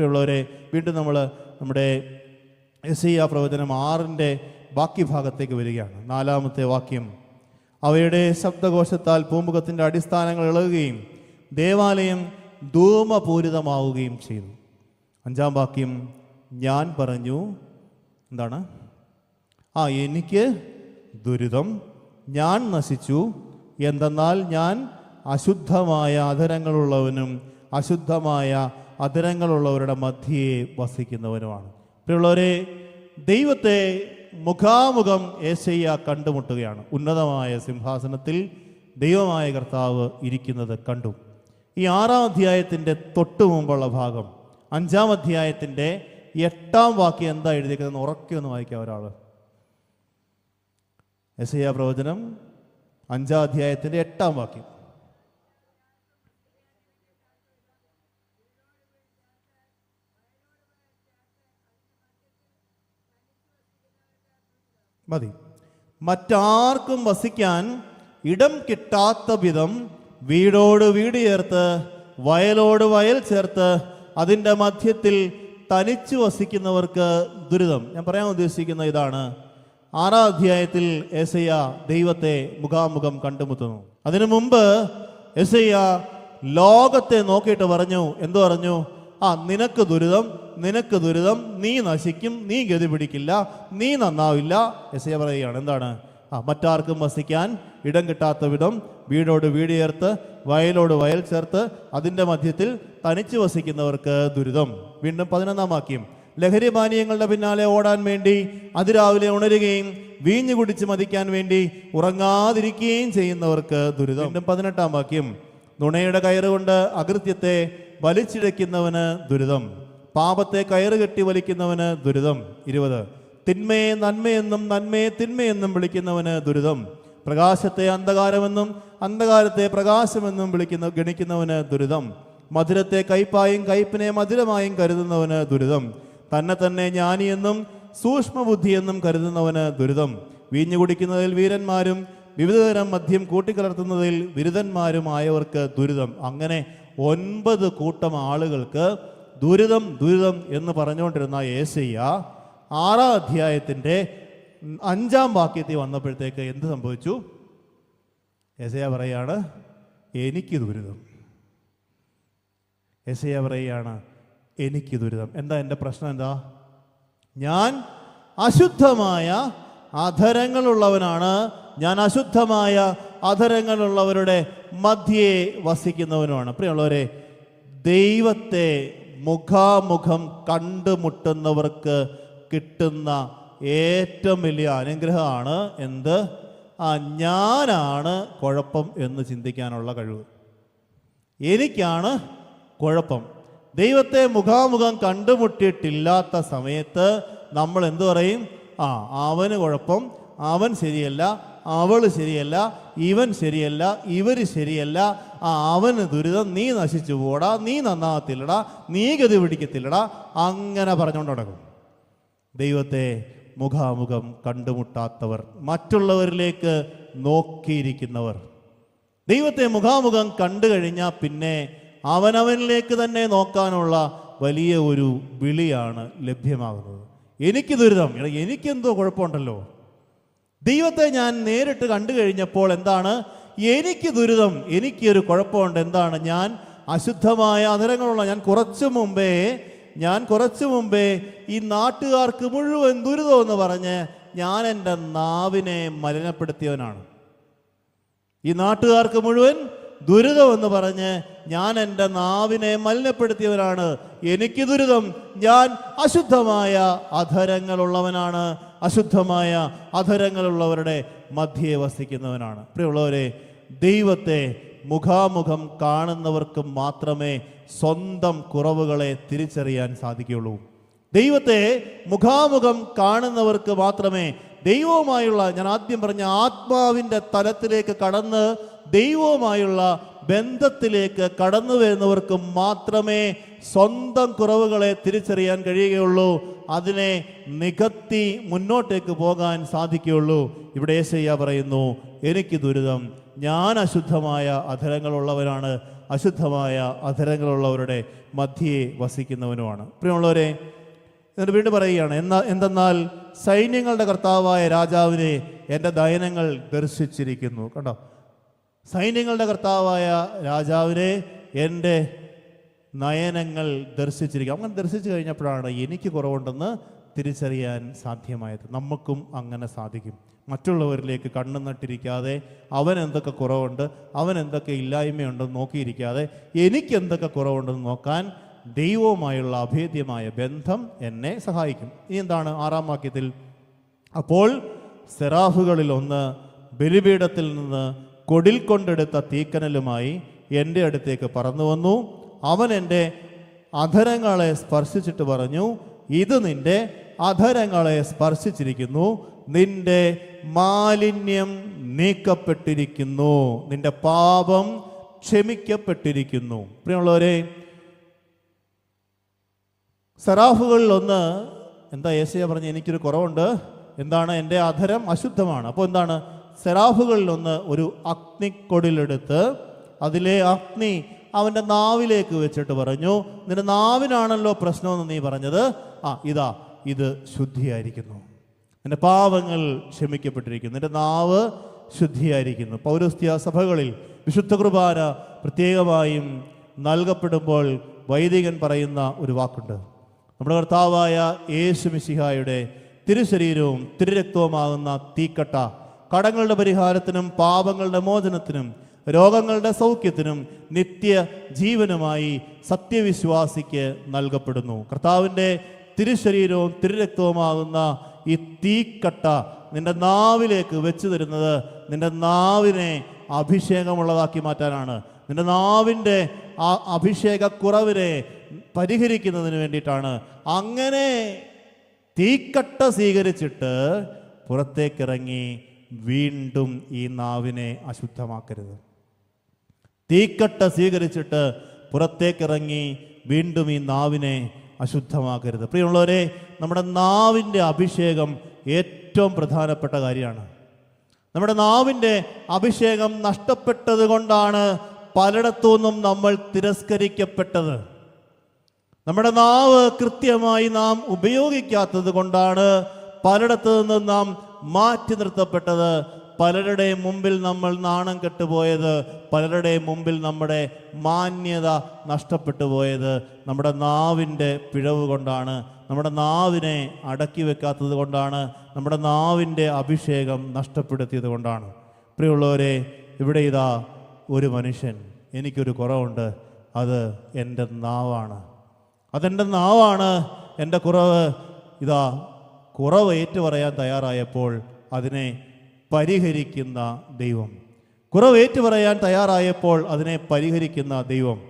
പ്രിയമുള്ളവരെ വീണ്ടും നമ്മൾ നമ്മുടെ എസ് ഐ ആ പ്രവചനം ആറിന്റെ ബാക്കി ഭാഗത്തേക്ക് വരികയാണ്. നാലാമത്തെ വാക്യം അവയുടെ ശബ്ദകോശത്താൽ പൂമുഖത്തിന്റെ അടിസ്ഥാനങ്ങൾ ഇളകുകയും ദേവാലയം ധൂമപൂരിതമാവുകയും ചെയ്തു. അഞ്ചാം വാക്യം ഞാൻ പറഞ്ഞു എന്താണ്? ആ എനിക്ക് ദുരിതം ഞാൻ നശിച്ചു എന്തെന്നാൽ ഞാൻ അശുദ്ധമായ അധരങ്ങളുള്ളവനും അശുദ്ധമായ അധരങ്ങളുള്ളവരുടെ മധ്യയെ വസിക്കുന്നവനുമാണ്. പ്രിയമുള്ളവരെ ദൈവത്തെ മുഖാമുഖം ഏശയ്യ കണ്ടുമുട്ടുകയാണ്. ഉന്നതമായ സിംഹാസനത്തിൽ ദൈവമായ കർത്താവ് ഇരിക്കുന്നത് കണ്ടു. ഈ ആറാം അധ്യായത്തിന്റെ തൊട്ടു മുമ്പുള്ള ഭാഗം അഞ്ചാം അധ്യായത്തിന്റെ എട്ടാം വാക്യം എന്താ എഴുതിയിരിക്കുന്നത് ഉറക്കെ ഒന്ന് വായിക്കാം ഒരാൾ എസ് പ്രവചനം അഞ്ചാം അധ്യായത്തിന്റെ എട്ടാം വാക്യം. മതി. മറ്റാർക്കും വസിക്കാൻ ഇടം കിട്ടാത്ത വിധം വീടോട് വീട് ചേർത്ത് വയലോട് വയൽ ചേർത്ത് അതിന്റെ മധ്യത്തിൽ തനിച്ചു വസിക്കുന്നവർക്ക് ദുരിതം. ഞാൻ പറയാൻ ഉദ്ദേശിക്കുന്ന ഇതാണ്. ആറാം അധ്യായത്തിൽ എസയ്യ ദൈവത്തെ മുഖാമുഖം കണ്ടുമുട്ടുന്നു. അതിനു മുമ്പ് എസയ്യ ലോകത്തെ നോക്കിയിട്ട് പറഞ്ഞു. എന്തു പറഞ്ഞു? ആ നിനക്ക് ദുരിതം നിനക്ക് ദുരിതം നീ നശിക്കും നീ ഗതി പിടിക്കില്ല നീ നന്നാവില്ല. എസ് എ പറയുകയാണ്. എന്താണ്? ആ മറ്റാർക്കും വസിക്കാൻ ഇടം കിട്ടാത്ത വിധം വീടോട് വീട് ചേർത്ത് വയലോട് വയൽ ചേർത്ത് അതിന്റെ മധ്യത്തിൽ തനിച്ച് വസിക്കുന്നവർക്ക് ദുരിതം. വീണ്ടും പതിനൊന്നാം വാക്യം. ലഹരി പാനീയങ്ങളുടെ പിന്നാലെ ഓടാൻ വേണ്ടി അതിരാവിലെ ഉണരുകയും വീഞ്ഞു കുടിച്ച് മതിക്കാൻ വേണ്ടി ഉറങ്ങാതിരിക്കുകയും ചെയ്യുന്നവർക്ക് ദുരിതം. വീണ്ടും പതിനെട്ടാം വാക്യം. നുണയുടെ കയറുകൊണ്ട് അകൃത്യത്തെ വലിച്ചിഴയ്ക്കുന്നവന് ദുരിതം. പാപത്തെ കയറ് കെട്ടി വലിക്കുന്നവന് ദുരിതം. ഇരുപത്. തിന്മയെ നന്മയെന്നും നന്മയെ തിന്മയെന്നും വിളിക്കുന്നവന് ദുരിതം. പ്രകാശത്തെ അന്ധകാരമെന്നും അന്ധകാരത്തെ പ്രകാശമെന്നും വിളിക്കുന്ന ഗണിക്കുന്നവന് ദുരിതം. മധുരത്തെ കയ്പായും കയ്പിനെ മധുരമായും കരുതുന്നവന് ദുരിതം. തന്നെ തന്നെ ജ്ഞാനിയെന്നും സൂക്ഷ്മബുദ്ധിയെന്നും കരുതുന്നവന് ദുരിതം. വീഞ്ഞു കുടിക്കുന്നതിൽ വീരന്മാരും വിവിധതരം മദ്യം കൂട്ടിക്കലർത്തുന്നതിൽ ബിരുദന്മാരുമായവർക്ക് ദുരിതം. അങ്ങനെ ഒൻപത് കൂട്ടം ആളുകൾക്ക് ദുരിതം ദുരിതം എന്ന് പറഞ്ഞുകൊണ്ടിരുന്ന ഏസയ്യ ആറാം അധ്യായത്തിന്റെ അഞ്ചാം വാക്യത്തിൽ വന്നപ്പോഴത്തേക്ക് എന്ത് സംഭവിച്ചു? ഏസയ്യ പറയാണ് എനിക്ക് ദുരിതം. എസയ പറയുകയാണ് എനിക്ക് ദുരിതം. എന്താ എന്റെ പ്രശ്നം എന്താ? ഞാൻ അശുദ്ധമായ അധരങ്ങളുള്ളവനാണ്. ഞാൻ അശുദ്ധമായ അധരങ്ങളുള്ളവരുടെ മധ്യേ വസിക്കുന്നവനുമാണ്. പ്രിയമുള്ളവരെ ദൈവത്തെ മുഖാമുഖം കണ്ടുമുട്ടുന്നവർക്ക് കിട്ടുന്ന ഏറ്റവും വലിയ അനുഗ്രഹമാണ് എന്ത്? ആ ഞാനാണ് കുഴപ്പം എന്ന് ചിന്തിക്കാനുള്ള കഴിവ്. എനിക്കാണ് കുഴപ്പം. ദൈവത്തെ മുഖാമുഖം കണ്ടുമുട്ടിയിട്ടില്ലാത്ത സമയത്ത് നമ്മൾ എന്തു പറയും? ആ അവന് കുഴപ്പം അവൻ ശരിയല്ല അവൾ ശരിയല്ല ഇവൻ ശരിയല്ല ഇവർ ശരിയല്ല ആ അവന് ദുരിതം നീ നശിച്ചു പോടാ നീ നന്നാകത്തില്ലടാ നീ ഗതി പിടിക്കത്തില്ലടാ അങ്ങനെ പറഞ്ഞുകൊണ്ട് നടക്കും. ദൈവത്തെ മുഖാമുഖം കണ്ടുമുട്ടാത്തവർ മറ്റുള്ളവരിലേക്ക് നോക്കിയിരിക്കുന്നവർ. ദൈവത്തെ മുഖാമുഖം കണ്ടു കഴിഞ്ഞാൽ പിന്നെ അവനവനിലേക്ക് തന്നെ നോക്കാനുള്ള വലിയ ഒരു വിളിയാണ് ലഭ്യമാകുന്നത്. എനിക്ക് ദുരിതം എനിക്കെന്തോ കുഴപ്പമുണ്ടല്ലോ. ദൈവത്തെ ഞാൻ നേരിട്ട് കണ്ടു കഴിഞ്ഞപ്പോൾ എന്താണ്? എനിക്ക് ദുരിതം എനിക്കൊരു കുഴപ്പമുണ്ട്. എന്താണ്? ഞാൻ അശുദ്ധമായ അധരങ്ങളുള്ള ഞാൻ കുറച്ചു മുമ്പേ ഞാൻ കുറച്ചു മുമ്പേ ഈ നാട്ടുകാർക്ക് മുഴുവൻ ദുരിതം എന്ന് പറഞ്ഞ് ഞാൻ എന്റെ നാവിനെ മലിനപ്പെടുത്തിയവനാണ്. ഈ നാട്ടുകാർക്ക് മുഴുവൻ ദുരിതം എന്ന് പറഞ്ഞ് ഞാൻ എന്റെ നാവിനെ മലിനപ്പെടുത്തിയവനാണ്. എനിക്ക് ദുരിതം ഞാൻ അശുദ്ധമായ അധരങ്ങളുള്ളവനാണ്. അശുദ്ധമായ അധരങ്ങളുള്ളവരുടെ മധ്യേ വസിക്കുന്നവനാണ്. പ്രിയമുള്ളവരെ ദൈവത്തെ മുഖാമുഖം കാണുന്നവർക്ക് മാത്രമേ സ്വന്തം കുറവുകളെ തിരിച്ചറിയാൻ സാധിക്കുകയുള്ളൂ. ദൈവത്തെ മുഖാമുഖം കാണുന്നവർക്ക് മാത്രമേ ദൈവവുമായുള്ള ഞാൻ ആദ്യം പറഞ്ഞ ആത്മാവിന്റെ തലത്തിലേക്ക് കടന്ന് ദൈവവുമായുള്ള ബന്ധത്തിലേക്ക് കടന്നു വരുന്നവർക്ക് മാത്രമേ സ്വന്തം കുറവുകളെ തിരിച്ചറിയാൻ കഴിയുകയുള്ളൂ. അതിനെ നികത്തി മുന്നോട്ടേക്ക് പോകാൻ സാധിക്കുകയുള്ളൂ. ഇവിടെ ഏശയ്യ പറയുന്നു എനിക്ക് ദുരിതം. ഞാൻ അശുദ്ധമായ അധരങ്ങളുള്ളവനാണ്. അശുദ്ധമായ അധരങ്ങളുള്ളവരുടെ മധ്യയെ വസിക്കുന്നവനുമാണ്. പ്രിയമുള്ളവരെ എന്നിട്ട് വീണ്ടും പറയുകയാണ് എന്നാ എന്തെന്നാൽ സൈന്യങ്ങളുടെ കർത്താവായ രാജാവിനെ എന്റെ ദയനങ്ങൾ ദർശിച്ചിരിക്കുന്നു. കണ്ടോ? സൈന്യങ്ങളുടെ കർത്താവായ രാജാവിനെ എന്റെ നയനങ്ങൾ ദർശിച്ചിരിക്കും അങ്ങനെ ദർശിച്ചു കഴിഞ്ഞപ്പോഴാണ് എനിക്ക് കുറവുണ്ടെന്ന് തിരിച്ചറിയാൻ സാധ്യമായത്. നമുക്കും അങ്ങനെ സാധിക്കും. മറ്റുള്ളവരിലേക്ക് കണ്ണു നട്ടിരിക്കാതെ അവൻ എന്തൊക്കെ കുറവുണ്ട് അവൻ എന്തൊക്കെ ഇല്ലായ്മയുണ്ടെന്ന് നോക്കിയിരിക്കാതെ എനിക്ക് എന്തൊക്കെ കുറവുണ്ടെന്ന് നോക്കാൻ ദൈവവുമായുള്ള അഭേദ്യമായ ബന്ധം എന്നെ സഹായിക്കും. ഇനി എന്താണ് ആറാം വാക്യത്തിൽ? അപ്പോൾ സെറാഫുകളിൽ ഒന്ന് ബലിപീഠത്തിൽ നിന്ന് കൊടിൽ കൊണ്ടെടുത്ത തീക്കനലുമായി എന്റെ അടുത്തേക്ക് പറന്നു വന്നു. അവൻ എന്റെ അധരങ്ങളെ സ്പർശിച്ചിട്ട് പറഞ്ഞു ഇത് നിന്റെ അധരങ്ങളെ സ്പർശിച്ചിരിക്കുന്നു. നിന്റെ മാലിന്യം നീക്കപ്പെട്ടിരിക്കുന്നു. നിന്റെ പാപം ക്ഷമിക്കപ്പെട്ടിരിക്കുന്നു. പ്രിയമുള്ളവരെ സറാഫുകളിൽ ഒന്ന് എന്താ യേശയ പറഞ്ഞ എനിക്കൊരു കുറവുണ്ട്? എന്താണ് എന്റെ അധരം? അശുദ്ധമാണ്. അപ്പോൾ എന്താണ്? സെറാഫുകളിൽ ഒന്ന് ഒരു അഗ്നിക്കൊടിലെടുത്ത് അതിലെ അഗ്നി അവന്റെ നാവിലേക്ക് വെച്ചിട്ട് പറഞ്ഞു നിന്റെ നാവിനാണല്ലോ പ്രശ്നമെന്ന് നീ പറഞ്ഞത്. ആ ഇതാ ഇത് ശുദ്ധിയായിരിക്കുന്നു. നിന്റെ പാപങ്ങൾ ക്ഷമിക്കപ്പെട്ടിരിക്കുന്നു. നിന്റെ നാവ് ശുദ്ധിയായിരിക്കുന്നു. പൗരസ്ത്യ സഭകളിൽ വിശുദ്ധ കുർബാന പ്രത്യേകമായും നൽകപ്പെടുമ്പോൾ വൈദികൻ പറയുന്ന ഒരു വാക്കുണ്ട്. നമ്മുടെ കർത്താവായ യേശു മിശിഹായുടെ തിരുശരീരവും തിരുരക്തവുമാകുന്ന തീക്കട്ട കടങ്ങളുടെ പരിഹാരത്തിനും പാപങ്ങളുടെ മോചനത്തിനും രോഗങ്ങളുടെ സൗഖ്യത്തിനും നിത്യ ജീവനുമായി സത്യവിശ്വാസിക്ക് നൽകപ്പെടുന്നു. കർത്താവിന്റെ തിരുശരീരവും തിരുരക്തവുമാകുന്ന ഈ തീക്കട്ട നിന്റെ നാവിലേക്ക് വെച്ചു തരുന്നത് നിന്റെ നാവിനെ അഭിഷേകമുള്ളതാക്കി മാറ്റാനാണ്. നിന്റെ നാവിന്റെ ആ അഭിഷേകക്കുറവിനെ പരിഹരിക്കുന്നതിന് വേണ്ടിയിട്ടാണ്. അങ്ങനെ തീക്കട്ട സ്വീകരിച്ചിട്ട് പുറത്തേക്കിറങ്ങി വീണ്ടും ഈ നാവിനെ അശുദ്ധമാക്കരുത്. തീക്കട്ട സ്വീകരിച്ചിട്ട് പുറത്തേക്കിറങ്ങി വീണ്ടും ഈ നാവിനെ അശുദ്ധമാക്കരുത്. പ്രിയമുള്ളവരെ നമ്മുടെ നാവിന്റെ അഭിഷേകം ഏറ്റവും പ്രധാനപ്പെട്ട കാര്യമാണ്. നമ്മുടെ നാവിന്റെ അഭിഷേകം നഷ്ടപ്പെട്ടത് കൊണ്ടാണ് പലയിടത്തു നിന്നും നമ്മൾ തിരസ്കരിക്കപ്പെട്ടത്. നമ്മുടെ നാവ് കൃത്യമായി നാം ഉപയോഗിക്കാത്തത് കൊണ്ടാണ് പലയിടത്തു നിന്നും നാം മാറ്റി നിർത്തപ്പെട്ടത്. പലരുടെയും മുമ്പിൽ നമ്മൾ നാണം കെട്ടുപോയത് പലരുടെയും മുമ്പിൽ നമ്മുടെ മാന്യത നഷ്ടപ്പെട്ടു പോയത് നമ്മുടെ നാവിന്റെ പിഴവ് കൊണ്ടാണ് നമ്മുടെ നാവിനെ അടക്കി വെക്കാത്തത് കൊണ്ടാണ് നമ്മുടെ നാവിന്റെ അഭിഷേകം നഷ്ടപ്പെടുത്തിയത് കൊണ്ടാണ്. പ്രിയമുള്ളവരെ ഇവിടെ ഇതാ ഒരു മനുഷ്യൻ എനിക്കൊരു കുറവുണ്ട്. അത് എന്റെ നാവാണ്. അതെന്റെ നാവാണ്. എന്റെ കുറവ് ഇതാ കുറവ് ഏറ്റുപറയാൻ തയ്യാറായപ്പോൾ അതിനെ പരിഹരിക്കുന്ന ദൈവം. കുറവേറ്റു പറയാൻ തയ്യാറായപ്പോൾ അതിനെ പരിഹരിക്കുന്ന ദൈവം.